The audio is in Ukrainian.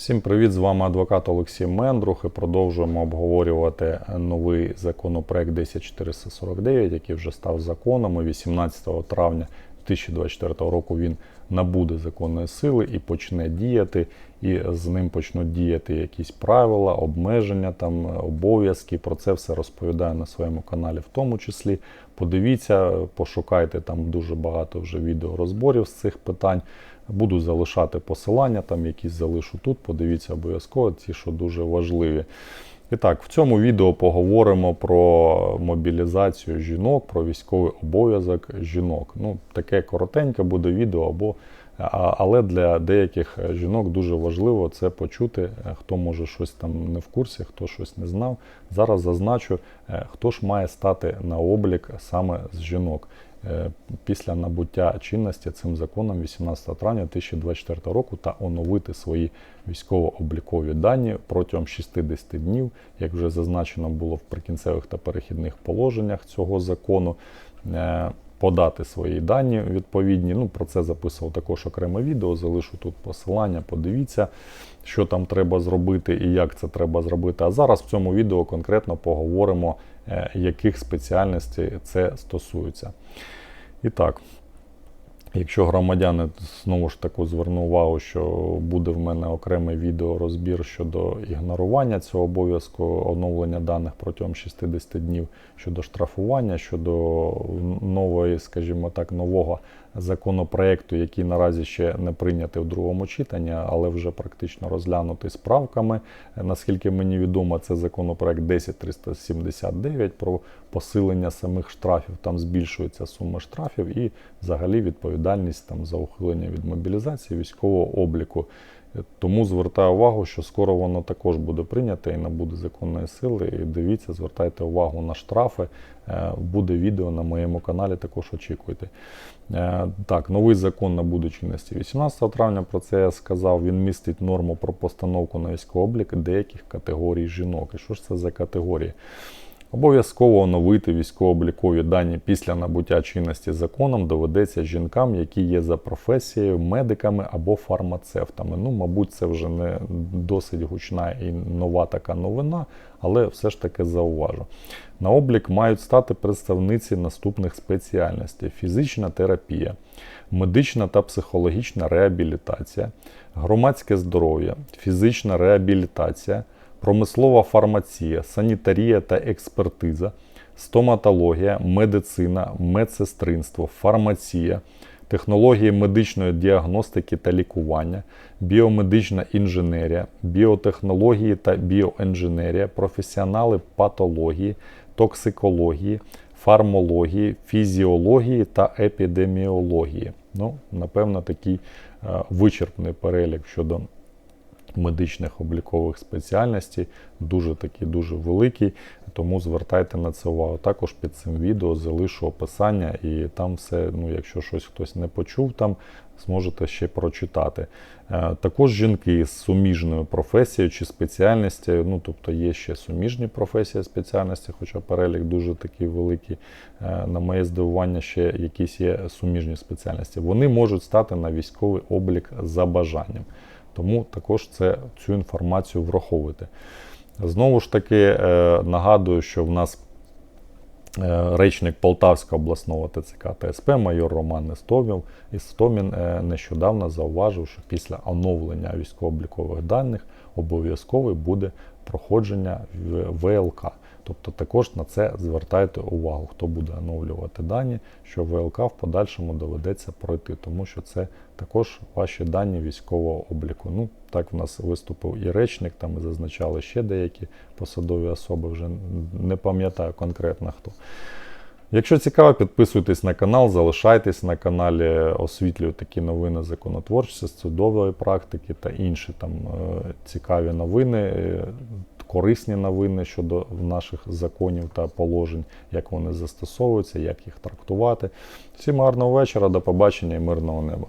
Всім привіт! З вами адвокат Олексій Мендрух і продовжуємо обговорювати новий законопроект 10449, який вже став законом. І 18 травня 2024 року він набуде законної сили і почне діяти. І з ним почнуть діяти якісь правила, обмеження, там обов'язки. Про це все розповідаю на своєму каналі, в тому числі. Подивіться, пошукайте там дуже багато вже відеорозборів з цих питань. Буду залишати посилання, там якісь залишу тут. Подивіться обов'язково, ті, що дуже важливі. І так, в цьому відео поговоримо про мобілізацію жінок, про військовий обов'язок жінок. Ну, таке коротеньке буде відео, або, але для деяких жінок дуже важливо це почути. Е, Хто може щось там не в курсі, хто щось не знав. Зараз зазначу, е, хто ж має стати на облік саме з жінок. Е, Після набуття чинності цим законом 18 травня 2024 року та оновити свої військово-облікові дані протягом 60 днів, як вже зазначено було в прикінцевих та перехідних положеннях цього закону. Подати свої дані відповідні. Ну, про це записував також окреме відео. Залишу тут посилання. Подивіться, що там треба зробити і як це треба зробити. А зараз в цьому відео конкретно поговоримо, е, яких спеціальностей це стосується. І так, якщо громадяни знову ж таки зверну увагу, що буде в мене окремий відеорозбір щодо ігнорування цього обов'язку оновлення даних протягом 60 днів, щодо штрафування, щодо нової, скажімо так, нового законопроекту, який наразі ще не прийнятий в другому читанні, але вже практично розглянутий з правками. Е, Наскільки мені відомо, це законопроект 10379 про посилення самих штрафів. Там збільшується сума штрафів і взагалі відповідальність там за ухилення від мобілізації військового обліку. Е, Тому звертаю увагу, що скоро воно також буде прийнято і набуде законної сили. І дивіться, звертайте увагу на штрафи. Е, Буде відео на моєму каналі, також очікуйте. Е, Так, новий закон набуде чинності 18 травня. Про це я сказав. Він містить норму про постановку на військовий облік деяких категорій жінок. І що ж це за категорії? Обов'язково оновити військово-облікові дані після набуття чинності законом доведеться жінкам, які є за професією медиками або фармацевтами. Ну, мабуть, це вже не досить гучна і нова така новина, але все ж таки зауважу. На облік мають стати представниці наступних спеціальностей: фізична терапія, медична та психологічна реабілітація, громадське здоров'я, фізична реабілітація промислова фармація, санітарія та експертиза, стоматологія, медицина, медсестринство, фармація, технології медичної діагностики та лікування, біомедична інженерія, біотехнології та біоінженерія, професіонали патології, токсикології, фармології, фізіології та епідеміології. Ну, напевно, такий е, вичерпний перелік щодо медичних облікових спеціальностей, дуже такі дуже великий, тому звертайте на це увагу. Також під цим відео залишу описання, і там все, ну, якщо щось хтось не почув, там зможете ще прочитати. Е, Також жінки з суміжною професією чи спеціальністю, ну тобто є ще суміжні професії спеціальності, хоча перелік дуже такий великий. Е, На моє здивування, ще якісь є суміжні спеціальності. Вони можуть стати на військовий облік за бажанням. Тому також це, цю інформацію враховуйте. Знову ж таки, е, нагадую, що в нас е, речник Полтавського обласного ТЦК ТСП майор Роман Істомів Істомін е, нещодавно зауважив, що після оновлення військово-облікових даних обов'язково буде проходження ВЛК. Тобто також на це звертайте увагу, хто буде оновлювати дані, що ВЛК в подальшому доведеться пройти, тому що це також ваші дані військового обліку. Ну, так в нас виступив і речник, там і зазначали ще деякі посадові особи, вже не пам'ятаю конкретно хто. Якщо цікаво, підписуйтесь на канал, залишайтесь на каналі, освітлюю такі новини законотворчості, судової практики та інші там е, цікаві новини, корисні новини щодо наших законів та положень, як вони застосовуються, як їх трактувати. Всім гарного вечора, до побачення і мирного неба.